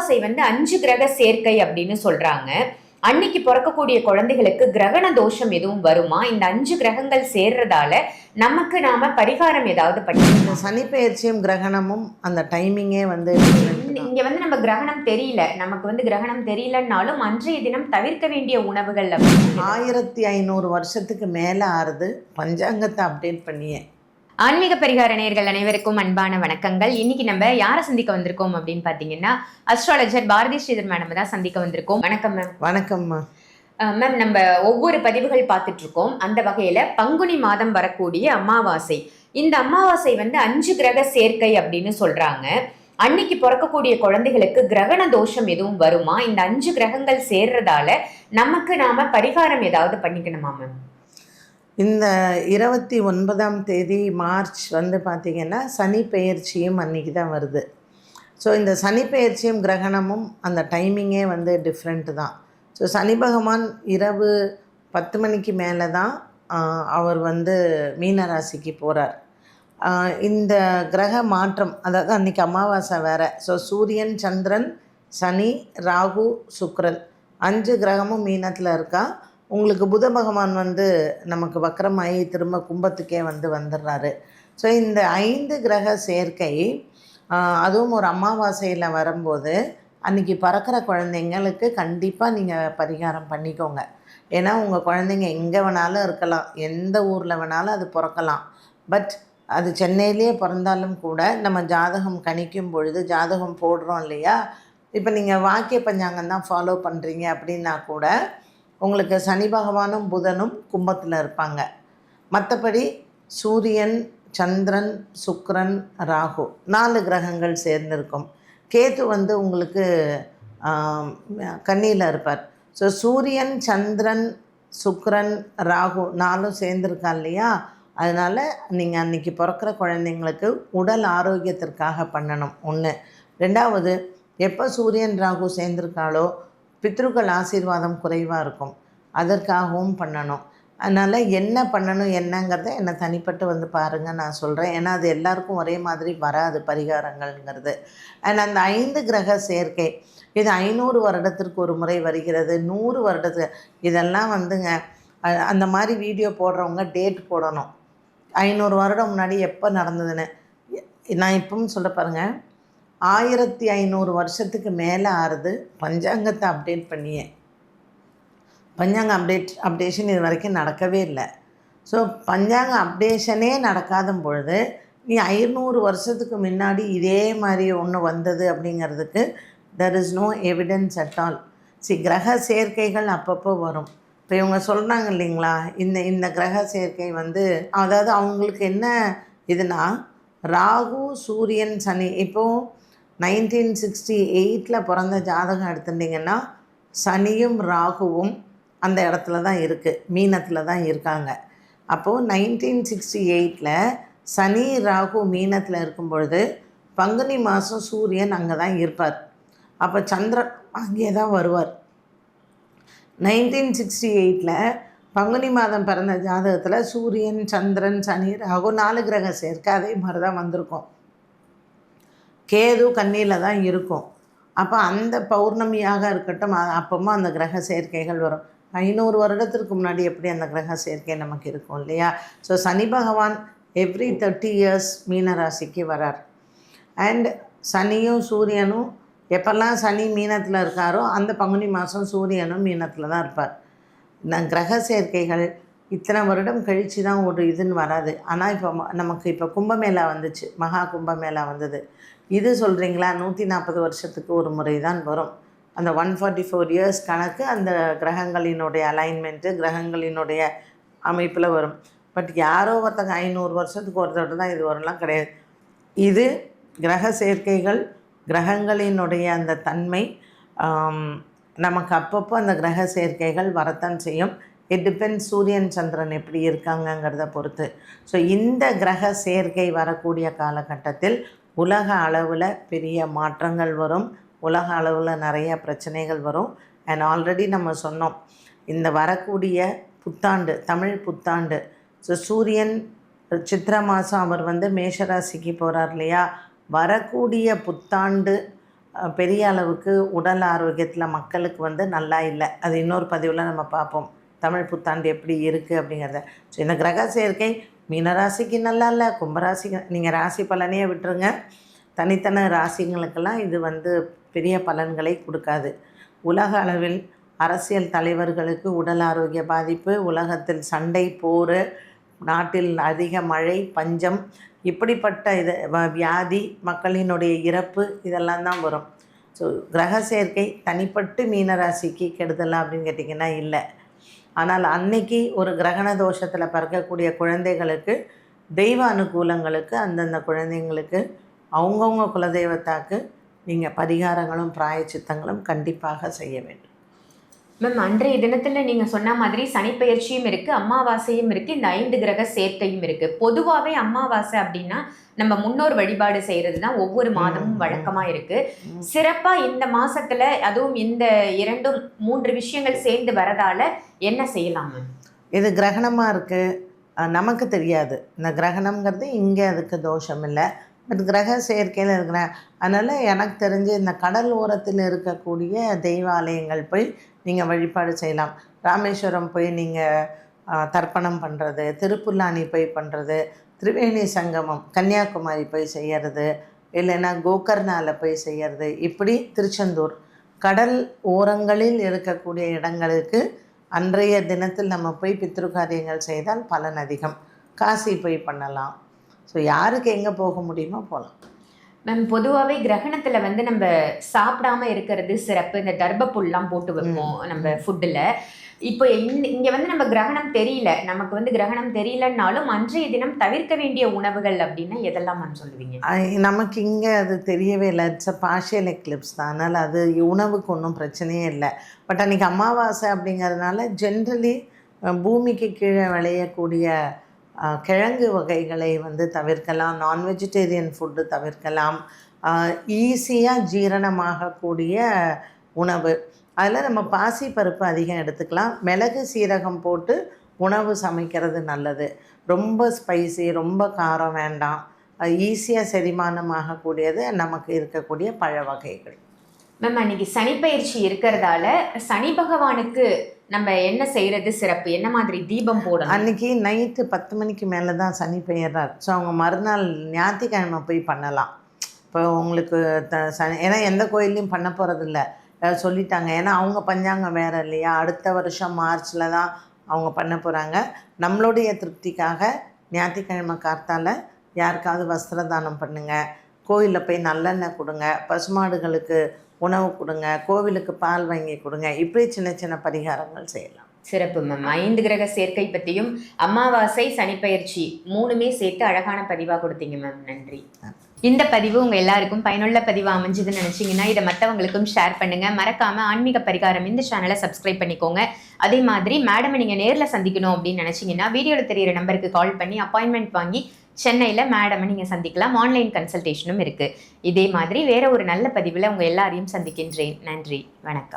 அமாவாசை வந்து அஞ்சு கிரக சேர்க்கை அப்படின்னு சொல்றாங்க. அன்னைக்கு பிறக்கக்கூடிய குழந்தைகளுக்கு கிரகண தோஷம் எதுவும் வருமா? இந்த அஞ்சு கிரகங்கள் சேர்றதால நமக்கு நாம பரிகாரம் ஏதாவது பண்ணி இந்த சனிப்பெயர்ச்சியும் கிரகணமும் அந்த டைமிங்கே வந்து இங்க வந்து நம்ம கிரகணம் தெரியல. நமக்கு வந்து கிரகணம் தெரியலன்னாலும் அன்றைய தினம் தவிர்க்க வேண்டிய உணவுகள் ஆயிரத்தி ஐநூறு வருஷத்துக்கு மேலே ஆறுது. பஞ்சாங்கத்தை அப்டேட் பண்ணியே. ஆன்மீக பரிகார நேயர்கள் அனைவருக்கும் அன்பான வணக்கங்கள். இன்னைக்கு நம்ம யாரை சந்திக்க வந்திருக்கோம் அப்படின்னு பாத்தீங்கன்னா அஸ்ட்ராலஜர் பாரதி ஸ்ரீதர் மேடம் தான் சந்திக்க வந்திருக்கோம். வணக்கம் மேம் வணக்கம்மா மேம் நம்ம ஒவ்வொரு பதிவுகள் பார்த்துட்டு இருக்கோம். அந்த வகையில பங்குனி மாதம் வரக்கூடிய அமாவாசை. இந்த அமாவாசை வந்து அஞ்சு கிரக சேர்க்கை அப்படின்னு சொல்றாங்க. அன்னைக்கு பிறக்கக்கூடிய குழந்தைகளுக்கு கிரகண தோஷம் எதுவும் வருமா? இந்த அஞ்சு கிரகங்கள் சேர்றதால நமக்கு நாம பரிகாரம் ஏதாவது பண்ணிக்கணுமா மேம் இந்த இருபத்தி ஒன்பதாம் தேதி மார்ச் வந்து பார்த்திங்கன்னா சனி பெயர்ச்சியும் அன்றைக்கி தான் வருது. ஸோ இந்த சனி பெயர்ச்சியும் கிரகணமும் அந்த டைமிங்கே வந்து டிஃப்ரெண்ட்டு தான். ஸோ சனி பகவான் இரவு பத்து மணிக்கு மேலே தான் அவர் வந்து மீனராசிக்கு போகிறார் இந்த கிரக மாற்றம் அதாவது அன்றைக்கி அமாவாசை வேறு. ஸோ சூரியன் சந்திரன் சனி ராகு சுக்ரன் அஞ்சு கிரகமும் மீனத்தில் இருக்கா? உங்களுக்கு புத பகவான் வந்து நமக்கு வக்கரமாகி திரும்ப கும்பத்துக்கே வந்து வந்துடுறாரு. ஸோ இந்த ஐந்து கிரக சேர்க்கை அதுவும் ஒரு அமாவாசையில் வரும்போது அன்றைக்கி பறக்கிற குழந்தைங்களுக்கு கண்டிப்பாக நீங்கள் பரிகாரம் பண்ணிக்கோங்க. ஏன்னா உங்கள் குழந்தைங்க எங்கே வேணாலும் இருக்கலாம் எந்த ஊரில் வேணாலும் அது பிறக்கலாம். பட் அது சென்னையிலேயே பிறந்தாலும் கூட நம்ம ஜாதகம் கணிக்கும் பொழுது ஜாதகம் போடுறோம் இல்லையா? இப்போ நீங்கள் வாக்கிய பஞ்சாங்கம் தான் ஃபாலோ பண்ணுறீங்க அப்படின்னா கூட உங்களுக்கு சனி பகவானும் புதனும் கும்பத்தில் இருப்பாங்க. மற்றபடி சூரியன் சந்திரன் சுக்ரன் ராகு நாலு கிரகங்கள் சேர்ந்திருக்கும். கேது வந்து உங்களுக்கு கன்னியில் இருப்பார். ஸோ சூரியன் சந்திரன் சுக்ரன் ராகு நாலும் சேர்ந்துருக்கா இல்லையா? அதனால் நீங்கள் அன்றைக்கி பிறக்கிற குழந்தைங்களுக்கு உடல் ஆரோக்கியத்திற்காக பண்ணணும். ஒன்று ரெண்டாவது எப்போ சூரியன் ராகு சேர்ந்துருக்காளோ பித்ருக்கள் ஆசீர்வாதம் குறைவாக இருக்கும். அதற்காகவும் பண்ணணும். அதனால் என்ன பண்ணணும் என்னங்கிறத என்னை தனிப்பட்டு வந்து பாருங்கள் நான் சொல்கிறேன் ஏன்னா அது எல்லாருக்கும் ஒரே மாதிரி வராது பரிகாரங்கள்ங்கிறது. அண்ட் அந்த ஐந்து கிரக சேர்க்கை இது ஐநூறு வருடத்திற்கு ஒரு முறை வருகிறது நூறு வருடத்துக்கு இதெல்லாம் வந்துங்க அந்த மாதிரி வீடியோ போடுறவங்க டேட் போடணும். ஐநூறு வருடம் முன்னாடி எப்போ நடந்ததுன்னு நான் இப்பவும் சொல்ல பாருங்கள் ஆயிரத்தி ஐநூறு வருஷத்துக்கு மேலே ஆறுது. பஞ்சாங்கத்தை அப்டேட் பண்ணியே. பஞ்சாங்க அப்டேட் அப்டேஷன் இது வரைக்கும் நடக்கவே இல்லை. ஸோ பஞ்சாங்க அப்டேஷனே நடக்காத பொழுது நீ ஐநூறு வருஷத்துக்கு முன்னாடி இதே மாதிரி ஒன்று வந்தது அப்படிங்கிறதுக்கு there is no evidence at all C கிரக சேர்க்கைகள் அப்பப்போ வரும். இப்போ இவங்க சொல்கிறாங்க இல்லைங்களா? இந்த இந்த கிரக சேர்க்கை வந்து அதாவது அவங்களுக்கு என்ன இதுனா ராகு சூரியன் சனி. இப்போது நைன்டீன் சிக்ஸ்டி எயிட்டில் பிறந்த ஜாதகம் எடுத்துட்டிங்கன்னா சனியும் ராகுவும் அந்த இடத்துல தான் இருக்குது மீனத்தில் தான் இருக்காங்க. அப்போது நைன்டீன் சிக்ஸ்டி எயிட்டில் சனி ராகு மீனத்தில் இருக்கும் பொழுது பங்குனி மாதம் சூரியன் அங்கே தான் இருப்பார். அப்போ சந்திரன் அங்கே தான் வருவார். நைன்டீன் சிக்ஸ்டி எயிட்டில் பங்குனி மாதம் பிறந்த ஜாதகத்தில் சூரியன் சந்திரன் சனி ராகு நாலு கிரக சேர்க்கை அதே மாதிரி தான் வந்திருக்கும். கேது கன்னியில் தான் இருக்கும். அப்போ அந்த பௌர்ணமியாக இருக்கட்டும் அ- அந்த கிரக சேர்க்கைகள் வரும். ஐநூறு வருடத்திற்கு முன்னாடி எப்படி அந்த கிரக சேர்க்கை நமக்கு இருக்கும் இல்லையா? ஸோ சனி பகவான் எவ்ரி தேர்ட்டி இயர்ஸ் மீன ராசிக்கு வரார். அண்ட் சனியும் சூரியனும் எப்பெல்லாம் சனி மீனத்தில் இருக்காரோ அந்த பங்குனி மாதம் சூரியனும் மீனத்தில் தான் இருப்பார். இந்த கிரக சேர்க்கைகள் இத்தனை வருடம் கழித்து தான் ஒரு இதுன்னு வராது. ஆனால் இப்போ ம- நமக்கு இப்போ கும்பமேளா வந்துச்சு. மகா கும்பமேளா வந்தது. இது சொல்கிறீங்களா நூற்றி நாற்பது வருஷத்துக்கு ஒரு முறை தான் வரும். அந்த ஒன் ஃபார்ட்டி ஃபோர் இயர்ஸ் கணக்கு அந்த கிரகங்களினுடைய அலைன்மெண்ட்டு கிரகங்களினுடைய அமைப்பில் வரும். பட் யாரோ ஒருத்தங்க ஐநூறு வருஷத்துக்கு ஒரு தான் இது வரும்லாம் கிடையாது. இது கிரக சேர்க்கைகள் கிரகங்களினுடைய அந்த தன்மை நமக்கு அப்பப்போ அந்த கிரக சேர்க்கைகள் வரத்தான் செய்யும். இட் டிபெண்ட் சூரியன் சந்திரன் எப்படி இருக்காங்கங்கிறத பொறுத்து. ஸோ இந்த கிரக சேர்க்கை வரக்கூடிய காலகட்டத்தில் உலக அளவில் பெரிய மாற்றங்கள் வரும். உலக அளவில் நிறைய பிரச்சனைகள் வரும். அண்ட் ஆல்ரெடி நம்ம சொன்னோம் இந்த வரக்கூடிய புத்தாண்டு தமிழ் புத்தாண்டு ஸோ சூரியன் சித்திரை மாதம் அவர் வந்து மேஷராசிக்கு போகிறார் இல்லையா? வரக்கூடிய புத்தாண்டு பெரிய அளவுக்கு உடல் ஆரோக்கியத்தில் மக்களுக்கு வந்து நல்லா இல்லை. அது இன்னொரு பதிவில் நம்ம பார்ப்போம் தமிழ் புத்தாண்டு எப்படி இருக்குது அப்படிங்கிறத. ஸோ இந்த கிரக சேர்க்கை மீனராசிக்கு நல்லா இல்லை கும்பராசிக்கு நீங்கள் ராசி பலனையே விட்டுருங்க. தனித்தன ராசிங்களுக்கெல்லாம் இது வந்து பெரிய பலன்களை கொடுக்காது. உலக அளவில் அரசியல் தலைவர்களுக்கு உடல் ஆரோக்கிய பாதிப்பு உலகத்தில் சண்டை போர் நாட்டில் அதிக மழை பஞ்சம் இப்படிப்பட்ட இது வ- வியாதி மக்களினுடைய இறப்பு இதெல்லாம் தான் வரும். ஸோ கிரக சேர்க்கை தனிப்பட்டு மீனராசிக்கு கெடுதலா அப்படின்னு கேட்டிங்கன்னா இல்லை. ஆனால் அன்னைக்கு ஒரு கிரகண தோஷத்தில் பிறக்கக்கூடிய குழந்தைகளுக்கு தெய்வ அனுகூலங்களுக்கு அந்தந்த குழந்தைங்களுக்கு அவங்கவுங்க குலதெய்வத்தாக்கு நீங்கள் பரிகாரங்களும் பிராயச்சித்தங்களும் கண்டிப்பாக செய்ய வேண்டும். மேம் அன்றைய தினத்துல நீங்க சொன்ன மாதிரி சனிப்பெயர்ச்சியும் இருக்கு அமாவாசையும் இருக்கு இந்த ஐந்து கிரக சேர்க்கையும் இருக்கு. பொதுவாவே அமாவாசை அப்படின்னா நம்ம முன்னோர் வழிபாடு செய்யறது தான் ஒவ்வொரு மாதமும் ம். வழக்கமா இருக்கு. ம். சிறப்பா இந்த மாசத்துல அதுவும் இந்த இரண்டும் மூன்று விஷயங்கள் சேர்ந்து வரதால என்ன செய்யலாம் மேம் இது கிரகணமாக இருக்குது நமக்கு தெரியாது. இந்த கிரகணம்ங்கிறது இங்கே அதுக்கு தோஷம் இல்லை. பட் கிரக சேர்க்கையில் இருக்கிற அதனால் எனக்கு தெரிஞ்சு இந்த கடல் ஓரத்தில் இருக்கக்கூடிய தெய்வாலயங்கள் போய் நீங்கள் வழிபாடு செய்யலாம். ராமேஸ்வரம் போய் நீங்கள் தர்ப்பணம் பண்ணுறது திருப்புல்லானி போய் பண்ணுறது திரிவேணி சங்கமம் கன்னியாகுமரி போய் செய்கிறது இல்லைன்னா கோகர்ணாவில் போய் செய்கிறது இப்படி திருச்செந்தூர். கடல் ஓரங்களில் இருக்கக்கூடிய இடங்களுக்கு அன்றைய தினத்தில் நம்ம போய் பித்ரு காரியங்கள் செய்தால் பலன் அதிகம். காசி போய் பண்ணலாம். ஸோ யாருக்கு எங்கே போக முடியுமோ போகலாம் மேம் பொதுவாகவே கிரகணத்துல வந்து நம்ம சாப்பிடாம இருக்கிறது சிறப்பு. இந்த தர்பப்புல்லாம் போட்டு வைப்போம். நம்ம ஃபுட்டில் இப்போ இங்க இங்க வந்து நம்ம கிரகணம் தெரியல. நமக்கு வந்து கிரகணம் தெரியலன்னாலும் அன்றைய தினம் தவிர்க்க வேண்டிய உணவுகள் அப்படின்னா எதெல்லாம் சொல்லுவீங்க? நமக்கு இங்கே அது தெரியவே இல்லை. இட்ஸ் அ பார்ஷியல் எக்லிப்ஸ் தான். அதனால் அது உணவுக்கு ஒன்றும் பிரச்சனையே இல்லை. பட் அன்றைக்கி அமாவாசை அப்படிங்கிறதுனால ஜென்ரலி பூமிக்கு கீழே விளையக்கூடிய கிழங்கு வகைகளை வந்து தவிர்க்கலாம் நான் வெஜிடேரியன் ஃபுட்டு தவிர்க்கலாம் ஈஸியாக ஜீரணமாகக்கூடிய உணவு. அதில் நம்ம பாசி பருப்பு அதிகம் எடுத்துக்கலாம். மிளகு சீரகம் போட்டு உணவு சமைக்கிறது நல்லது. ரொம்ப ஸ்பைசி ரொம்ப காரம் வேண்டாம். ஈஸியாக செரிமானமாகக்கூடியது நமக்கு இருக்கக்கூடிய பழ வகைகள். மேம் அன்னைக்கு சனிப்பயிற்சி இருக்கிறதால சனி பகவானுக்கு நம்ம என்ன செய்யறது சிறப்பு? என்ன மாதிரி தீபம் போடணும்? அன்னைக்கு நைட்டு பத்து மணிக்கு மேலே தான் சனி பெயர்றார். ஸோ அவங்க மறுநாள் ஞாயிற்றுக்கிழமை போய் பண்ணலாம். இப்போ உங்களுக்கு த சனி ஏன்னா எந்த கோயில்லையும் பண்ண போகிறதில்ல சொல்லிட்டாங்க. ஏன்னா அவங்க பஞ்சாங்கம் வேறு இல்லையா? அடுத்த வருஷம் மார்ச்சில் தான் அவங்க பண்ண போகிறாங்க நம்மளுடைய திருப்திக்காக ஞாயிற்றுக்கிழமை கார்த்தால் யாருக்காவது வஸ்திர தானம் பண்ணுங்கள் கோயிலில் போய் நல்லெண்ணெய் கொடுங்க. பசுமாடுகளுக்கு உணவு கொடுங்க கோவிலுக்கு பால் வாங்கி கொடுங்க. இப்படி சின்ன சின்ன பரிகாரங்கள் செய்யலாம். சிறப்பு மேம் ஐந்து கிரக சேர்க்கை பற்றியும் அமாவாசை சனிப்பெயர்ச்சி மூணுமே சேர்த்து அழகான பதிவாக கொடுத்தீங்க மேம் நன்றி. இந்த பதிவு உங்க எல்லாருக்கும் பயனுள்ள பதிவா அமைஞ்சதுன்னு நினைச்சீங்கன்னா இதை மற்றவங்களுக்கும் ஷேர் பண்ணுங்க. மறக்காம ஆன்மீக பரிகாரம் இந்த சேனலை சப்ஸ்கிரைப் பண்ணிக்கோங்க. அதே மாதிரி மேடமை நீங்க நேர்ல சந்திக்கணும் அப்படின்னு நினைச்சீங்கன்னா வீடியோல தெரியிற நம்பருக்கு கால் பண்ணி அப்பாயின்மெண்ட் வாங்கி சென்னையில் மேடமை நீங்கள் சந்திக்கலாம். ஆன்லைன் கன்சல்டேஷனும் இருக்குது இதே மாதிரி வேறு ஒரு நல்ல பதிவில் உங்கள் எல்லாரையும் சந்திக்கின்றேன். நன்றி. வணக்கம்.